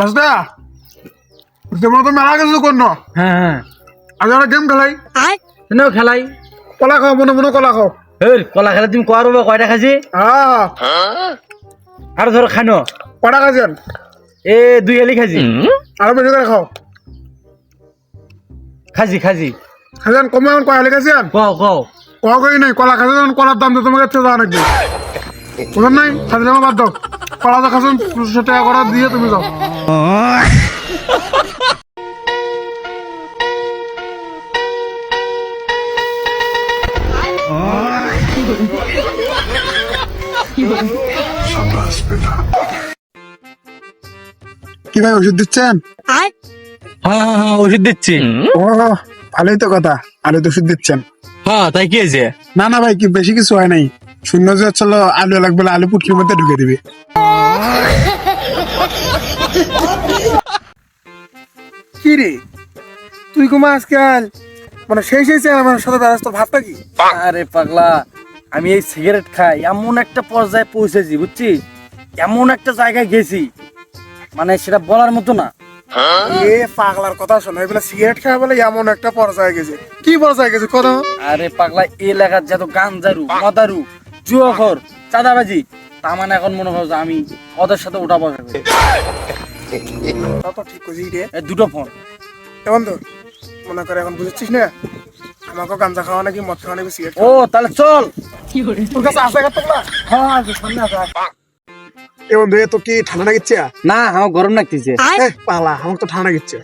Master তোমরা তো মেলা গেছো কোন হ্যাঁ হ্যাঁ। আজ আমরা গেম খেলাই। এনেও খেলাই। কলা খাও মনে মনে কলা খাও। এই কলা খেলা তুমি কোয়ার বা কয়টা খাইছি? আর ধরো খানো কটা খাইছেন এ দুই এলি খাইছি। আরও বেশি করে খাও। খাইছি খাইছি। খাইছেন কমে এখন কয়া লিখেছেন কও কও কয়া কই নাই কলা খাইছেন কলার দাম তো তোমাকে চেয়ে দেওয়া নাকি বুঝলেন নাই? খাইলে বাদ দাও তো খাইছেন দুশো টাকা করে দিয়ে তুমি যাও। কি ভাই ওষুধ দিচ্ছেন? হ্যাঁ হ্যাঁ হ্যাঁ ওষুধ দিচ্ছি। ও ভালোই তো কথা আলু তো ওষুধ দিচ্ছেন। হ্যাঁ তাই কি হয়েছে? না না ভাই কি বেশি কিছু হয় নাই। শূন্য যে চলো আলু লাগবে আলু পুটকির মধ্যে ঢুকে দিবে। কি রে? তুই কুমা আজকাল? মানে সেই সেই আমার সাথে ব্যস্ত ভাবটা কি? আরে পাগলা আমি এই সিগারেট খাই এমন একটা পর্যায়ে পৌঁছেছি বুঝছিস এমন একটা জায়গায় গেছি মানে সেটা বলার মতো না। এ পাগলার কথা শোনো এগুলা সিগারেট খাওয়া বলে এমন একটা পর্যায়ে গেছে। কি পর্যায়ে গেছে কথা আরে পাগলা এলাকার যত গাঞ্জারু মদারু জুয়াখর চাঁদাবাজি। তা মানে এখন মনে হয় যে আমি ওদের সাথে ওঠা বসা করি। তা তো ঠিক করছিস রে। এই দুটো ফোন। তো মনে করে এখন বুঝছিস না? আমাকে খাওয়া নাকি মদ খাওয়া নাকি সিগারেট ও তাহলে চল। তোর কাছে আসে না হ্যাঁ আছে, সামনে এ বন্ধু এ তো কি ঠান্ডা লাগিচ্ছে না আমার গরম লাগতেছে। পালা আমার তো ঠান্ডা লাগিচ্ছে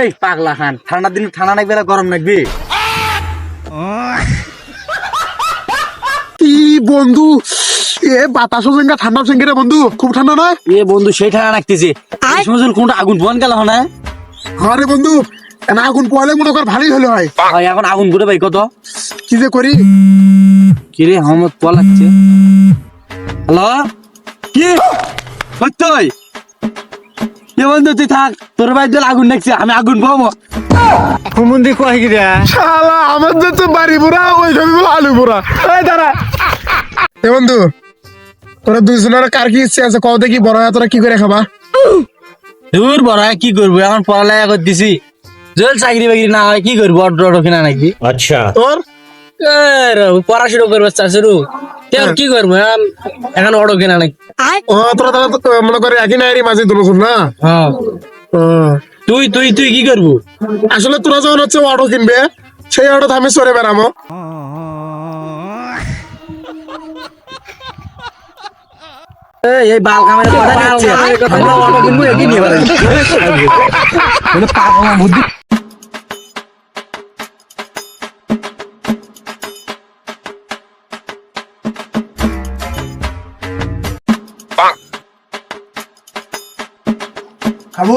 এই পাগলা খান ঠান্ডার দিনে ঠান্ডা লাগবে না গরম লাগবে। বন্ধু এ বাতাস জেঙ্গা ঠান্ডা জেঙ্গে রে বন্ধু? খুব ঠান্ডা না এ বন্ধু সেই ঠান্ডা রাখতেছে কোনটা আগুন বন গেল না? হ্যাঁ রে বন্ধু না আগুন পোয়ালে মনে কর ভালোই হলো হয়। হয় এখন আগুন ঘুরে ভাই কত? কি যে করি? কি রে পোয়া লাগছে। হ্যালো? কি? সত্যই এ বন্ধু তুই থাক তোর ভাই জল আগুন লাগছে আমি আগুন পাবো হুমুন্দি কয় কি রে শালা আমার যে তো বাড়ি বুড়া ওই বলে আলু বুড়া। এই দাঁড়া। এ বন্ধু তোরা দুইজনের কার কি ইচ্ছে আছে? কও দেখি বড় হয়ে তোরা কি করে খাবা? দূর বড় হয়ে কি করব? এখন পড়ালেখা করে দিছি জল চাকরি বাকরি না হয় কি করব? অর্ডার অর্ডার কিনা নাকি? আচ্ছা। তোর? করব তোর হ্যাঁ। কি করব? এখন অর্ডার কিনা নাকি? তোরা তাহলে মনে করে একই নাই মাঝে দুজন না? হ্যাঁ। তুই তুই তুই কি করব? আসলে তোরা যখন হচ্ছে অটো কিনবে সেই অটো আমি সরে বেড়াবো। হ্যাঁ, এই এই বাল কামের কথা নিচ্ছে আমরা অটো কিনবো একই নিয়ে বেড়াই পাগল বুদ্ধি। খাব